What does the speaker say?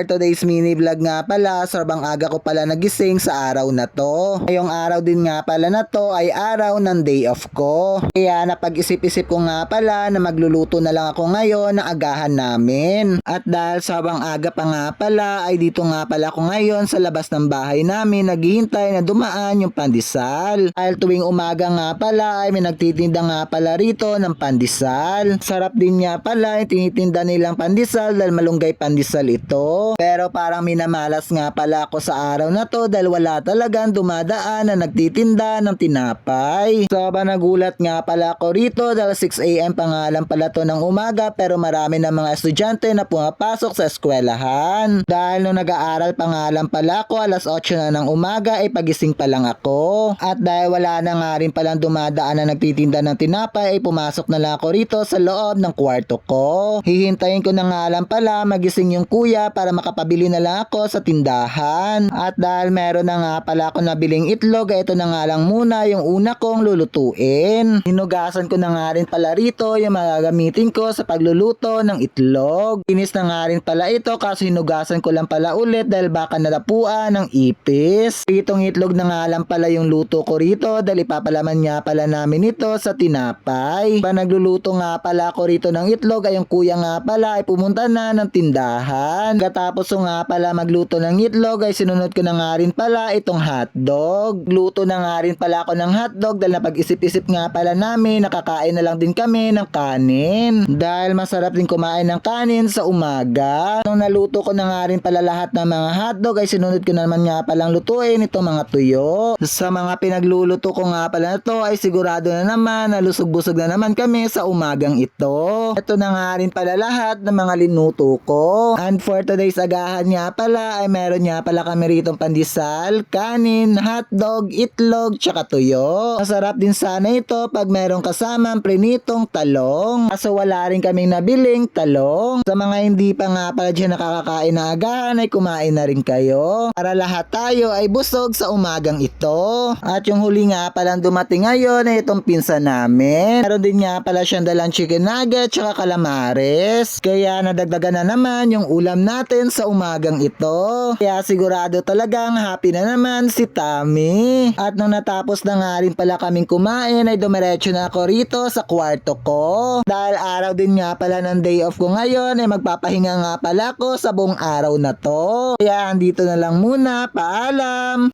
For today's mini vlog nga pala, sobrang aga ko pala nagising sa araw na to. Ngayong araw din nga pala na to ay araw ng day off ko. Kaya napag-isip-isip ko nga pala na magluluto na lang ako ngayon ng agahan namin. At dahil sobrang aga pa nga pala, ay dito nga pala ako ngayon sa labas ng bahay namin naghihintay na dumaan yung pandesal. Dahil tuwing umaga nga pala ay may nagtitinda nga pala rito ng pandesal. Sarap din nga pala yung tinitinda nilang pandesal dahil malunggay pandesal ito. Pero parang minamalas nga pala ako sa araw na to dahil wala talagang dumadaan na nagtitinda ng tinapay. Sobrang nagulat nga pala ako rito dahil 6am pa nga lang pala to ng umaga pero marami na mga estudyante na pumapasok sa eskwelahan. Dahil nung nag-aaral pa nga lang pala ako alas 8 na ng umaga ay pagising pa lang ako. At dahil wala na nga rin palang dumadaan na nagtitinda ng tinapay ay pumasok na lang ako rito sa loob ng kwarto ko. Hihintayin ko na nga lang pala magising yung kuya para makapabili na lang ako sa tindahan. At dahil meron na nga pala ako nabiling itlog, ito na nga lang muna yung una kong lulutuin. Hinugasan ko na nga rin pala rito yung magagamitin ko sa pagluluto ng itlog. Kinis na nga rin pala ito kaso hinugasan ko lang pala ulit dahil baka nalapuan ng ipis. Itong itlog na nga lang pala yung luto ko rito dahil ipapalaman nga pala namin ito sa tinapay. Pa nagluluto nga pala ako rito ng itlog ay yung kuya nga pala ay pumunta na ng tindahan. Katapos ko nga pala magluto ng itlog ay sinunod ko na nga rin pala itong hotdog. Luto na nga rin pala ako ng hotdog dahil napag-isip-isip nga pala namin nakakain na lang din kami ng kanin. Dahil masarap din kumain ng kanin sa umaga. Nung naluto ko na nga rin pala lahat ng mga hotdog ay sinunod ko na naman nga palang lutuin itong mga tuyo. Sa mga pinagluluto ko nga pala na to ay sigurado na naman na lusog-busog na naman kami sa umagang ito. Ito na nga rin pala lahat ng mga linuto ko. And for today's agahan nga pala ay meron nga pala kami rito pandesal, kanin, hotdog, itlog, tsaka tuyo. Masarap din sana ito pag meron kasamang prinitong talong. Kaso wala rin kaming nabiling talong. Sa mga hindi pa nga pala dyan nakakakain na agahan ay kumain na rin kayo. Para lahat tayo ay busog sa umagang ito. At yung huli nga palang dumating ngayon ay itong pinsa namin. Meron din nga pala siyang dalang chicken nugget tsaka calamares. Kaya nadagdagan na naman yung ulam natin sa umagang ito. Kaya sigurado talagang happy na naman si Tami. At nung natapos na nga rin pala kaming kumain ay dumiretso na ako rito sa kwarto ko. Dahil araw din nga pala ng day off ko ngayon ay magpapahinga nga pala ako sa buong araw na to. Kaya andito na lang muna. Paalam!